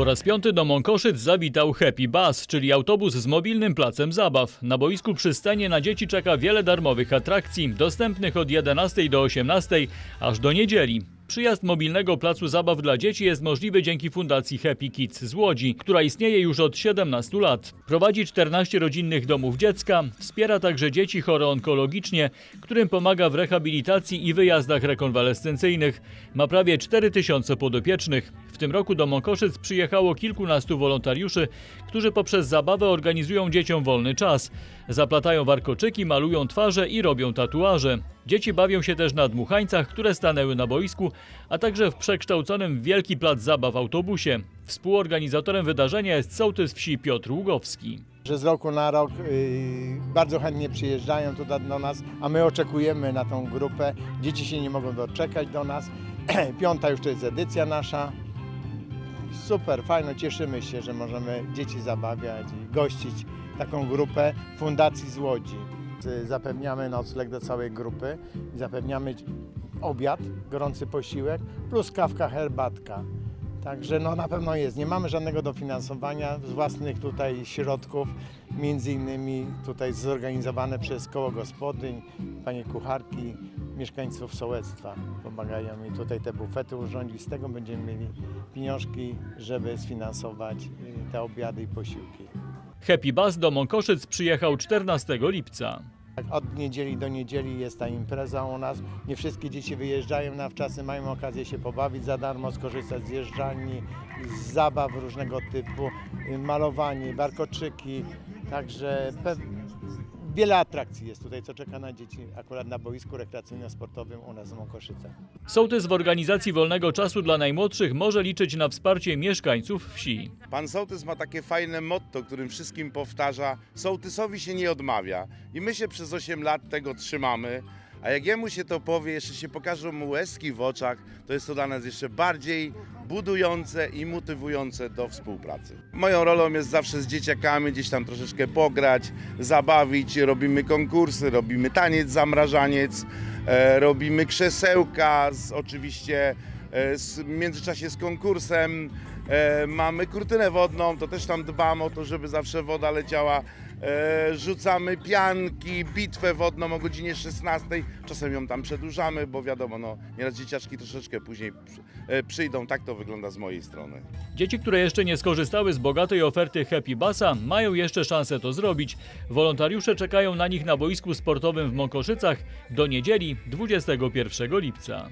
Po raz piąty do Mąkoszyc zawitał Happy Bus, czyli autobus z mobilnym placem zabaw. Na boisku przy scenie na dzieci czeka wiele darmowych atrakcji, dostępnych od 11 do 18, aż do niedzieli. Przyjazd mobilnego placu zabaw dla dzieci jest możliwy dzięki Fundacji Happy Kids z Łodzi, która istnieje już od 17 lat. Prowadzi 14 rodzinnych domów dziecka, wspiera także dzieci chore onkologicznie, którym pomaga w rehabilitacji i wyjazdach rekonwalescencyjnych. Ma prawie 4000 podopiecznych. W tym roku do Mokoszyc przyjechało kilkunastu wolontariuszy, którzy poprzez zabawę organizują dzieciom wolny czas. Zaplatają warkoczyki, malują twarze i robią tatuaże. Dzieci bawią się też na dmuchańcach, które stanęły na boisku, a także w przekształconym w wielki plac zabaw autobusie. Współorganizatorem wydarzenia jest sołtys wsi Piotr Ługowski. że z roku na rok y, bardzo chętnie przyjeżdżają tutaj do nas, a my oczekujemy na tą grupę. Dzieci się nie mogą doczekać do nas. Piąta już to jest edycja nasza. Super, fajno, cieszymy się, że możemy dzieci zabawiać i gościć taką grupę Fundacji z Łodzi. Y, Zapewniamy nocleg do całej grupy, zapewniamy obiad, gorący posiłek plus kawka, herbatka. Także no na pewno jest. Nie mamy żadnego dofinansowania z własnych tutaj środków, między innymi tutaj zorganizowane przez koło gospodyń, panie kucharki, mieszkańców sołectwa pomagają mi tutaj te bufety urządzić. Z tego będziemy mieli pieniążki, żeby sfinansować y, te obiady i posiłki. Happy Bus do Mąkoszyc przyjechał 14 lipca. Tak, Od niedzieli do niedzieli jest ta impreza u nas. Nie wszystkie dzieci wyjeżdżają na wczasy, mają okazję się pobawić za darmo, skorzystać z jeżdżalni, z zabaw różnego typu, y, malowanie, warkoczyki. Także wiele atrakcji jest tutaj, co czeka na dzieci akurat na boisku rekreacyjno-sportowym u nas w Mokoszycach. Sołtys w organizacji wolnego czasu dla najmłodszych może liczyć na wsparcie mieszkańców wsi. Pan sołtys ma takie fajne motto, którym wszystkim powtarza: sołtysowi się nie odmawia. I my się przez 8 lat tego trzymamy. A jak jemu się to powie, jeszcze się pokażą mu łezki w oczach, to jest to dla nas jeszcze bardziej budujące i motywujące do współpracy. Moją rolą jest zawsze z dzieciakami gdzieś tam troszeczkę pograć, zabawić. Robimy konkursy, robimy taniec, zamrażaniec, e, robimy krzesełka, z, oczywiście e, w międzyczasie z konkursem. E, mamy kurtynę wodną, to też tam dbam o to, żeby zawsze woda leciała. E, rzucamy pianki, bitwę wodną o godzinie 16. Czasem ją tam przedłużamy, bo wiadomo, no, nieraz dzieciaczki troszeczkę później e, przyjdą. Tak to wygląda z mojej strony. Dzieci, które jeszcze nie skorzystały z bogatej oferty Happy Busa, mają jeszcze szansę to zrobić. Wolontariusze czekają na nich na boisku sportowym w Mokoszycach do niedzieli 21 lipca.